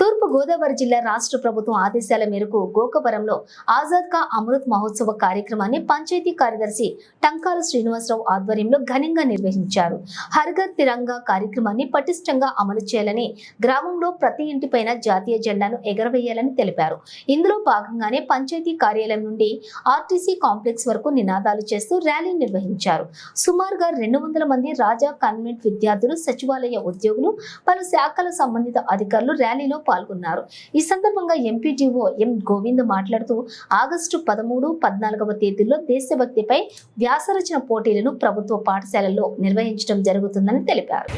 తూర్పు గోదావరి జిల్లా రాష్ట్ర ప్రభుత్వం ఆదేశాల మేరకు గోకవరంలో ఆజాద్ కా అమృత్ మహోత్సవ కార్యక్రమాన్ని పంచాయతీ కార్యదర్శి టంకాల శ్రీనివాసరావు ఆధ్వర్యంలో ఘనంగా నిర్వహించారు. హర్ఘర్ తిరంగా కార్యక్రమాన్ని పటిష్టంగా అమలు చేయాలని గ్రామంలో ప్రతి ఇంటిపైన జాతీయ జెండాను ఎగరవేయాలని తెలిపారు. ఇందులో భాగంగానే పంచాయతీ కార్యాలయం నుండి ఆర్టీసీ కాంప్లెక్స్ వరకు నినాదాలు చేస్తూ ర్యాలీ నిర్వహించారు. సుమారుగా రెండు వందల మంది రాజా కాన్వెంట్ విద్యార్థులు సచివాలయ ఉద్యోగులు పలు శాఖల సంబంధిత అధికారులు ర్యాలీలో పాల్గొన్నారు ఈ సందర్భంగా ఎంపీడీఓ ఎం గోవింద్ మాట్లాడుతూ ఆగస్టు పదమూడు పద్నాలుగవ తేదీల్లో దేశభక్తిపై వ్యాసరచన పోటీలను ప్రభుత్వ పాఠశాలల్లో నిర్వహించడం జరుగుతుందని తెలిపారు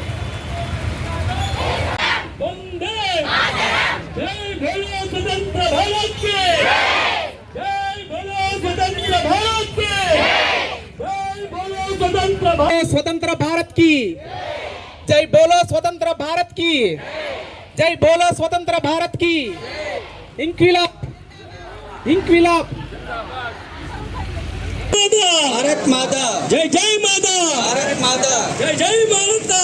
వందే జై భోలో స్వతంత్ర భారత్ కి జై భోలో స్వతంత్ర భారత్ కి జై భోలో స్వతంత్ర భారత్ स्वतंत्र भारत की जय बोलो स्वतंत्र भारत की जय बोलो स्वतंत्र भारत की। इंक्विलाब इंक्विलाब। भारत माता। जय जय माता। भारत माता। जय जय माता।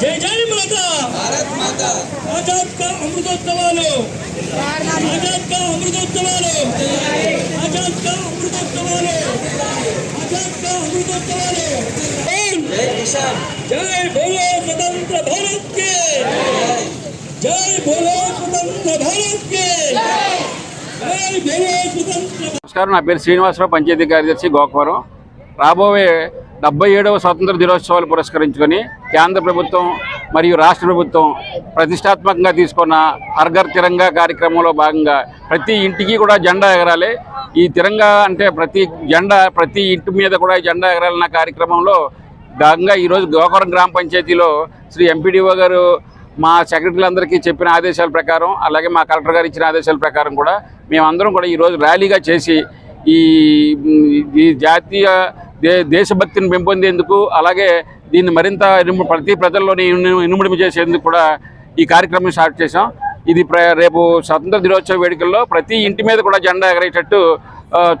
जय जय माता। भारत माता। आज़ाद का अमृतोत्सवालो आज़ाद का अमृतोत्सवालो आज़ाद का अमृतोत्सवालो आज़ाद का अमृतोत्सवालो जय किसान। जय बोलो स्वतंत्र भारत के। నమస్కారం నా పేరు శ్రీనివాసరావు పంచాయతీ కార్యదర్శి గోకవరం. రాబోయే డెబ్బై ఏడవ స్వాతంత్ర దినోత్సవాలు పురస్కరించుకొని కేంద్ర ప్రభుత్వం మరియు రాష్ట్ర ప్రభుత్వం ప్రతిష్టాత్మకంగా తీసుకున్న హర్ఘర్ తిరంగా కార్యక్రమంలో భాగంగా ప్రతి ఇంటికి కూడా జెండా ఎగరాలి. ఈ తిరంగా అంటే ప్రతి జెండా ప్రతి ఇంటి మీద కూడా జెండా ఎగరాలన్న కార్యక్రమంలో భాగంగా ఈరోజు గోకవరం గ్రామ పంచాయతీలో శ్రీ ఎంపీడీఓ గారు మా సెక్రటరీలందరికీ చెప్పిన ఆదేశాల ప్రకారం అలాగే మా కలెక్టర్ గారు ఇచ్చిన ఆదేశాల ప్రకారం కూడా మేమందరం కూడా ఈరోజు ర్యాలీగా చేసి ఈ ఈ జాతీయ దే దేశభక్తిని పెంపొందేందుకు అలాగే దీన్ని మరింత ఇనుము- ప్రతి ప్రజల్లోని ఇనుముడిమి చేసేందుకు కూడా ఈ కార్యక్రమం స్టార్ట్ చేసాం ఇది ప్ర రేపు స్వతంత్ర దినోత్సవ వేడుకల్లో ప్రతి ఇంటి మీద కూడా జెండా ఎగరేటట్టు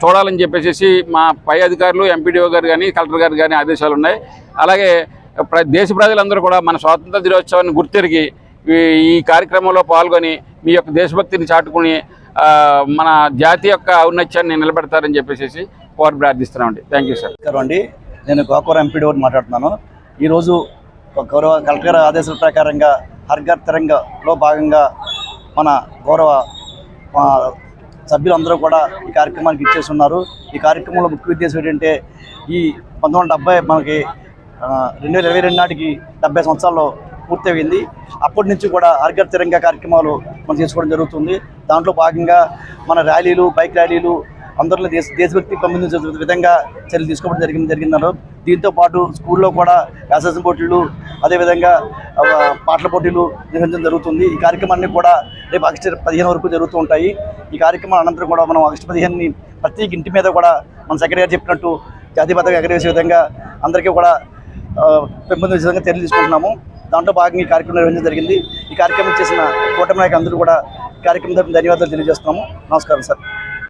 చూడాలని చెప్పేసి మా పై అధికారులు ఎంపీడీఓ గారు కానీ కలెక్టర్ గారు కానీ ఆదేశాలు ఉన్నాయి అలాగే దేశ ప్రజలందరూ కూడా మన స్వాతంత్ర దినోత్సవాన్ని గుర్తెరిగి ఈ కార్యక్రమంలో పాల్గొని మీ యొక్క దేశభక్తిని చాటుకుని మన జాతి యొక్క ఔన్నత్యాన్ని నిలబెడతారని చెప్పేసి కోరి ప్రార్థిస్తున్నామండి థ్యాంక్ యూ సార్ సార్ అండి. నేను గోకూర ఎంపీడీ గారు మాట్లాడుతున్నాను. ఈరోజు గౌరవ కలెక్టర్ ఆదేశాల ప్రకారంగా హర్ఘర్ తిరంగలో భాగంగా మన గౌరవ సభ్యులందరూ కూడా ఈ కార్యక్రమానికి ఇచ్చేసి ఉన్నారు. ఈ కార్యక్రమంలో ముఖ్య ఉద్దేశం ఏంటంటే ఈ పంతొమ్మిది డెబ్బై మనకి రెండు వేల ఇరవై రెండు నాటికి డెబ్బై సంవత్సరాల్లో పూర్తయింది అప్పటి నుంచి కూడా హర్ఘర్ తిరంగా కార్యక్రమాలు మనం చేసుకోవడం జరుగుతుంది. దాంట్లో భాగంగా మన ర్యాలీలు బైక్ ర్యాలీలు అందరిలో దేశ దేశభక్తి పెంపొందించే విధంగా చర్యలు తీసుకోవడం జరిగింది జరిగిందన్నారు. దీంతో పాటు స్కూల్లో కూడా వ్యాసాసం పోటీలు అదేవిధంగా పాటల పోటీలు నిర్వహించడం జరుగుతుంది. ఈ కార్యక్రమాన్ని కూడా రేపు ఆగస్టు పదిహేను వరకు జరుగుతూ ఉంటాయి. ఈ కార్యక్రమం అనంతరం కూడా మనం ఆగస్టు పదిహేనుని ప్రతి ఇంటి మీద కూడా మన సెక్రటరీ గారు చెప్పినట్టు జాతీయ పథకం ఎగరవేసే విధంగా అందరికీ కూడా పెంపొందించే విధంగా చర్యలు తీసుకుంటున్నాము. దాంట్లో భాగంగా ఈ కార్యక్రమం నిర్వహించడం జరిగింది. ఈ కార్యక్రమం చేసిన కూటమి నాయకులందరూ కూడా కార్యక్రమం తరపున ధన్యవాదాలు తెలియజేస్తున్నాము. నమస్కారం సార్.